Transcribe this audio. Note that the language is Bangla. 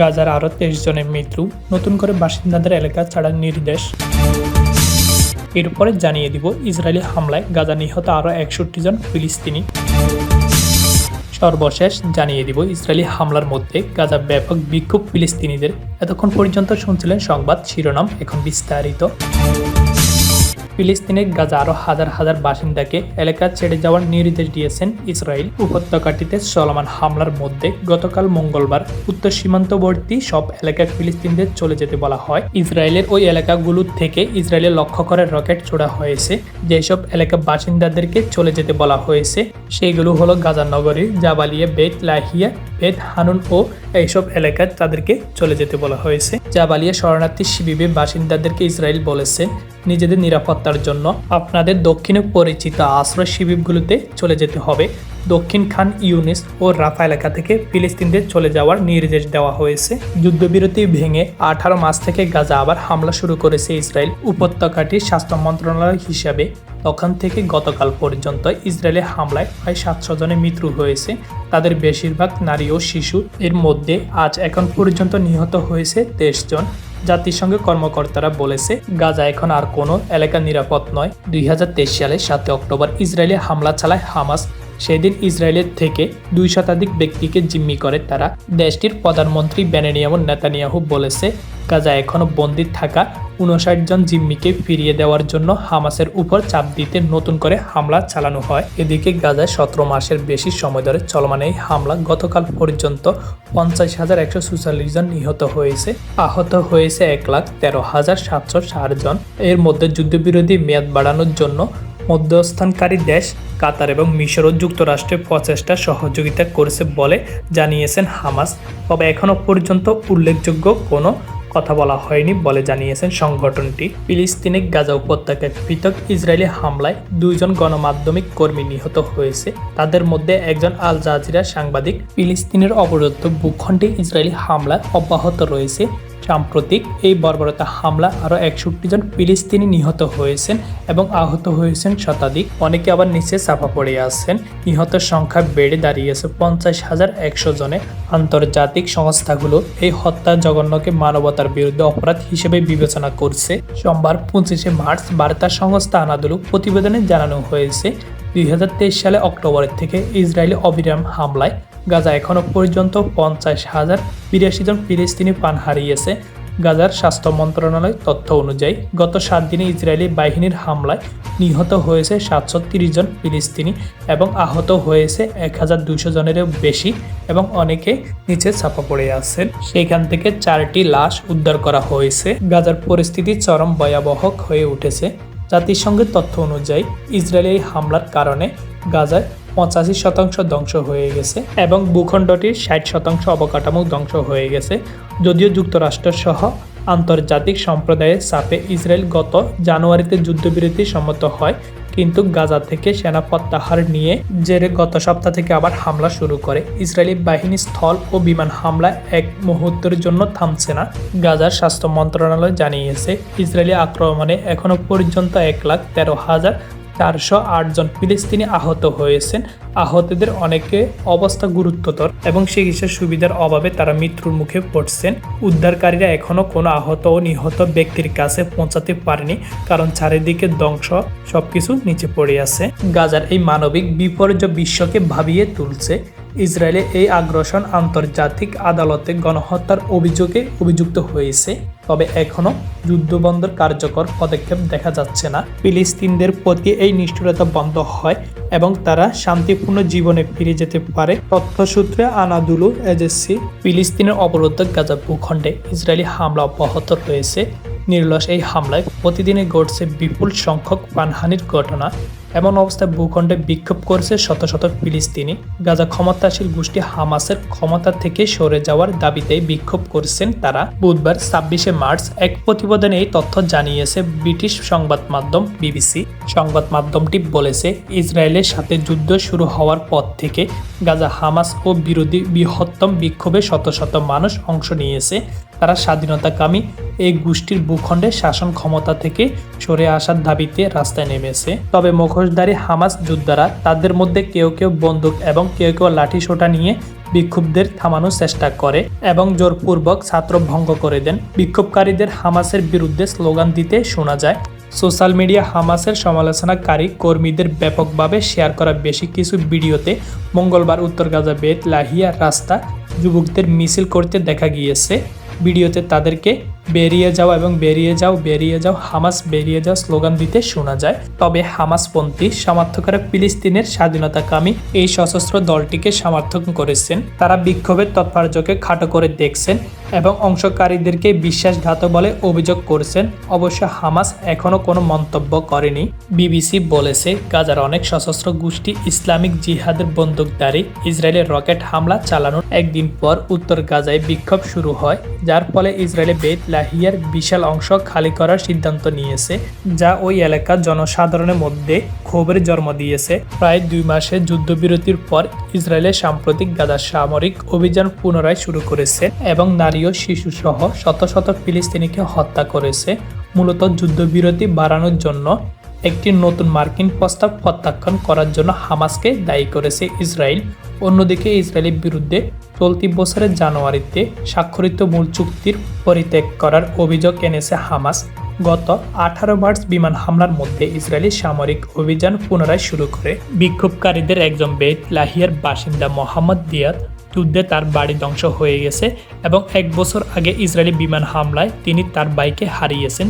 গাজার আরও তেইশ জনের মৃত্যু, নতুন করে বাসিন্দাদের এলাকা ছাড়ার নির্দেশ। এরপরে জানিয়ে দিব, ইসরায়েলি হামলায় গাজা নিহত আরও একষট্টি জন ফিলিস্তিনি। সর্বশেষ জানিয়ে দিব, ইসরায়েলি হামলার মধ্যে গাজা ব্যাপক বিক্ষোভ ফিলিস্তিনিদের। এতক্ষণ পর্যন্ত শুনছিলেন সংবাদ, শিরোনাম এখন বিস্তারিত। ফিলিস্তিনের গাজা আরও হাজার হাজার বাসিন্দাকে এলাকা ছেড়ে যাওয়ার নির্দেশ দিয়েছেন ইসরায়েল। উপত্যকাটিতে চলমান হামলার মধ্যে গতকাল মঙ্গলবার উত্তর সীমান্তবর্তী সব এলাকায় ফিলিস্তিনদের চলে যেতে বলা হয়। ইসরায়েলের ওই এলাকাগুলো থেকে ইসরায়েলের লক্ষ্য করে রকেট ছোড়া হয়েছে। যেসব এলাকা বাসিন্দাদেরকে চলে যেতে বলা হয়েছে, সেগুলো হলো গাজা নগরী, জাবালিয়া, বেত লাহিয়া, বেত হানুন ও এইসব এলাকায় তাদেরকে চলে যেতে বলা হয়েছে। জাবালিয়া শরণার্থী শিবিরের বাসিন্দাদেরকে ইসরায়েল বলেছে, নিজেদের নিরাপত্তার জন্য আপনাদের দক্ষিণে পরিচিত আশ্রয় শিবিরগুলোতে চলে যেতে হবে। দক্ষিণ খান, ইউনিস ও রাফা এলাকা থেকে ফিলিস্তিনদের চলে যাওয়ার নির্দেশ দেওয়া হয়েছে। যুদ্ধবিরতি ভেঙে আঠারো মাস থেকে গাজা আবার হামলা শুরু করেছে ইসরায়েল উপত্যকাটির স্বাস্থ্য মন্ত্রণালয় হিসাবে। তখন থেকে গতকাল পর্যন্ত ইসরায়েলের হামলায় প্রায় সাতশো জনের মৃত্যু হয়েছে। তাদের বেশিরভাগ নারী ও শিশু। এর মধ্যে আজ এখন পর্যন্ত নিহত হয়েছে তেইশ জন। জাতিসংঘের কর্মকর্তারা বলেছে, গাজা এখন আর কোনো এলাকা নিরাপদ নয়। দুই হাজার তেইশ সালে সাতই অক্টোবর ইসরায়েলে হামলা চালায় হামাস। সেদিন ইসরায়েলের থেকে দুই শতাধিক ব্যক্তিকে জিম্মি করে তারা। দেশটির প্রধানমন্ত্রী বেনানিয়াম নেতানিয়াহু বলেছে গাজা এখনও বন্দী থাকা উনষাট জন জিম্মিকে ফিরিয়ে দেওয়ার জন্য হামাসের উপর চাপ দিতে নতুন করে হামলা চালানো হয়। এদিকে গাজায় সতেরো মাসের বেশি সময় ধরে চলমান এই হামলা গতকাল পর্যন্ত পঞ্চাশ হাজার একশো চুয়াল্লিশ জন নিহত হয়েছে। আহত হয়েছে এক লাখ তেরো হাজার সাতশো ষাট জন। এর মধ্যে যুদ্ধবিরোধী মেয়াদ বাড়ানোর জন্য মধ্যস্থানকারী দেশ, কাতার এবং মিশর ও যুক্তরাষ্ট্রের প্রচেষ্টা সহযোগিতা করেছে বলে জানিয়েছেন হামাস। তবে এখনও পর্যন্ত উল্লেখযোগ্য কোনো কথা বলা হয়নি বলে জানিয়েছেন সংগঠনটি। ফিলিস্তিনে গাজা উপত্যকায় পৃথক ইসরায়েলি হামলায় দুইজন গণমাধ্যমিক কর্মী নিহত হয়েছে। তাদের মধ্যে একজন আল জাজিরা সাংবাদিক। ফিলিস্তিনের অবরুদ্ধ ভূখণ্ডে ইসরায়েলি হামলা অব্যাহত রয়েছে সাম্প্রতিক এই বর্বরতা হামলা আরও একষট্টি জন ফিলিস্তিনি নিহত হয়েছেন এবং আহত হয়েছেন শতাধিক। অনেকে আবার নিচে চাপা পড়ে আছেন। নিহতের সংখ্যা বেড়ে দাঁড়িয়েছে পঞ্চাশ হাজার একশো জনে। আন্তর্জাতিক সংস্থাগুলো এই হত্যা জঘন্যকে মানবতার বিরুদ্ধে অপরাধ হিসেবে বিবেচনা করছে। সোমবার পঁচিশে মার্চ বার্তা সংস্থা আনাদুলু প্রতিবেদনে জানানো হয়েছে, দুই হাজার তেইশ সালে অক্টোবরের থেকে ইসরায়েলি অবিরাম হামলায় গাজা এখনও পর্যন্ত পঞ্চাশ হাজার বিরাশি জন ফিলিস্তিনি প্রাণ হারিয়েছে। গাজার স্বাস্থ্য মন্ত্রণালয় তথ্য অনুযায়ী, গত সাত দিনে ইসরায়েলি বাহিনীর হামলায় নিহত হয়েছে সাতশো তিরিশ জন ফিলিস্তিনি এবং আহত হয়েছে এক হাজার দুশো জনেরও বেশি এবং অনেকে নিচে চাপা পড়ে আছেন। সেখান থেকে চারটি লাশ উদ্ধার করা হয়েছে। গাজার পরিস্থিতি চরম ভয়াবহ হয়ে উঠেছে। জাতিসংঘের তথ্য অনুযায়ী, ইসরায়েলি হামলার কারণে গাজায় পঁচাশি শতাংশ ধ্বংস হয়ে গেছে এবং ভূখণ্ডটির ষাট শতাংশ অবকাঠামো ধ্বংস হয়ে গেছে, যদিও যুক্তরাষ্ট্র সহ আন্তর্জাতিক সম্প্রদায়ের চাপে ইসরায়েল গত জানুয়ারিতে যুদ্ধবিরতি সম্মত হয়, কিন্তু গাজা থেকে সেনা প্রত্যাহার নিয়ে জেরে গত সপ্তাহ থেকে আবার হামলা শুরু করে। ইসরায়েলি বাহিনী স্থল ও বিমান হামলা এক মুহূর্তের জন্য থামছে না, গাজার স্বাস্থ্য মন্ত্রণালয় জানিয়েছে। ইসরায়েলি আক্রমণে এখনও পর্যন্ত এক লাখ তেরো হাজার চারশো জন ফিলিস্তিনি আহত হয়েছেন। আহতদের অনেকে অবস্থা গুরুত্বতর এবং চিকিৎসা সুবিধার অভাবে তারা মৃত্যুর মুখে পড়ছেন। উদ্ধারকারীরা এখনও কোনো আহত ও নিহত ব্যক্তির কাছে পৌঁছাতে পারেনি, কারণ চারিদিকে ধ্বংস সবকিছু নিচে পড়ে আছে। গাজার এই মানবিক বিপর্যয় বিশ্বকে ভাবিয়ে তুলছে। ইসরায়েলে এই আগ্রাসন আন্তর্জাতিক আদালতে গণহত্যার অভিযোগে অভিযুক্ত হয়েছে। তবে এখনও যুদ্ধবন্ধের কার্যকর পদক্ষেপ দেখা যাচ্ছে না। ফিলিস্তিনদের প্রতি এই নিষ্ঠুরতা বন্ধ হয় এবং তারা শান্তিপূর্ণ জীবনে ফিরে যেতে পারে, তথ্যসূত্রে আনাদুলু এজেন্সি ফিলিস্তিনের অবরুদ্ধ গাজা ভূখণ্ডে ইসরায়েলি হামলা অব্যাহত রয়েছে। নির্লস এই হামলায় প্রতিদিনে ঘটছে বিপুল সংখ্যক প্রাণহানির ঘটনা। এমন অবস্থায় ভূখণ্ডে বিক্ষোভ করছে শত শত ফিলিস্তিনি। গাজা ক্ষমতাশীল গোষ্ঠী হামাসের ক্ষমতা থেকে সরে যাওয়ার দাবিতে বিক্ষোভ করছেন তারা। বুধবার ছাব্বিশে মার্চ এক প্রতিবেদনে এই তথ্য জানিয়েছে ব্রিটিশ সংবাদ মাধ্যম বিবিসি। সংবাদ মাধ্যমটি বলেছে, ইসরায়েলের সাথে যুদ্ধ শুরু হওয়ার পর থেকে গাজা হামাস ও বিরোধী বৃহত্তম বিক্ষোভে শত শত মানুষ অংশ নিয়েছে। তারা স্বাধীনতাকামী এই গোষ্ঠীর ভূখণ্ডে শাসন ক্ষমতা থেকে সরে আসার দাবিতে রাস্তায় নেমেছে। তবে মুখোশ মুখোশধারী হামাস যোদ্ধারা তাদের মধ্যে কেউ কেউ বন্দুক এবং কেউ কেউ লাঠি সোটা নিয়ে বিক্ষোভদের থামানোর চেষ্টা করে এবং জোরপূর্বক ছাত্র ভঙ্গ করে দেন। বিক্ষোভকারীদের হামাসের বিরুদ্ধে স্লোগান দিতে শোনা যায়, সোশ্যাল মিডিয়া হামাসের সমালোচনাকারী কর্মীদের ব্যাপকভাবে শেয়ার করা বেশি কিছু ভিডিওতে মঙ্গলবার উত্তর গাজা বেত লাহিয়া রাস্তা যুবকদের মিছিল করতে দেখা গিয়েছে। ভিডিওতে তাদেরকে বেরিয়ে যাও এবং বেরিয়ে যাও বেরিয়ে যাও, হামাস বেরিয়ে যাও স্লোগান দিতে শোনা যায়। তবে হামাসপন্থী সমর্থকরা ফিলিস্তিনের স্বাধীনতাকামী এই সশস্ত্র দলটিকে সমর্থন করেছেন। তারা বিক্ষোভের তৎপর্যকে খাটো করে দেখছেন। এবং অংশকারীদেরকে বিশ্বাসঘাতক বলে অভিযোগ করেছেন। অবশ্য হামাস এখনও কোনো মন্তব্য করেনি। বিবিসি বলেছে, গাজার অনেক সশস্ত্র গোষ্ঠী ইসলামিক জিহাদের বন্দুকধারী ইসরায়েলের রকেট হামলা চালানোর একদিন পর উত্তর গাজায় বিক্ষোভ শুরু হয়, যার ফলে ইসরায়েলে বেত লাহিয়ার বিশাল অংশ খালি করার সিদ্ধান্ত নিয়েছে, যা ওই এলাকার জনসাধারণের মধ্যে ক্ষোভের জন্ম দিয়েছে। প্রায় দুই মাসের যুদ্ধবিরতির পর ইসরায়েলের সাম্প্রতিক গাজার সামরিক অভিযান পুনরায় শুরু করেছে এবং নারী ও শিশু সহ শত শত ফিলিস্তিনিকে হত্যা করেছে। মূলত যুদ্ধবিরতি বাড়ানোর জন্য একটি নতুন মার্কিন প্রস্তাব প্রত্যাখ্যান করার জন্য হামাসকে দায়ী করেছে ইসরায়েল। অন্যদিকে ইসরায়েলের বিরুদ্ধে চলতি বছরের জানুয়ারিতে স্বাক্ষরিত মূল চুক্তির পরিত্যাগ করার অভিযোগ এনেছে হামাস। গত আঠারো মার্চ বিমান হামলার মধ্যে ইসরায়েলি সামরিক অভিযান পুনরায় শুরু করে। বিক্ষোভকারীদের একজন বেদ লাহিয়ার বাসিন্দা মোহাম্মদ দিয়াদ যুদ্ধে তার বাড়ি ধ্বংস হয়ে গেছে এবং এক বছর আগে ইসরায়েলি বিমান হামলায় তিনি তার বাইকে হারিয়েছেন।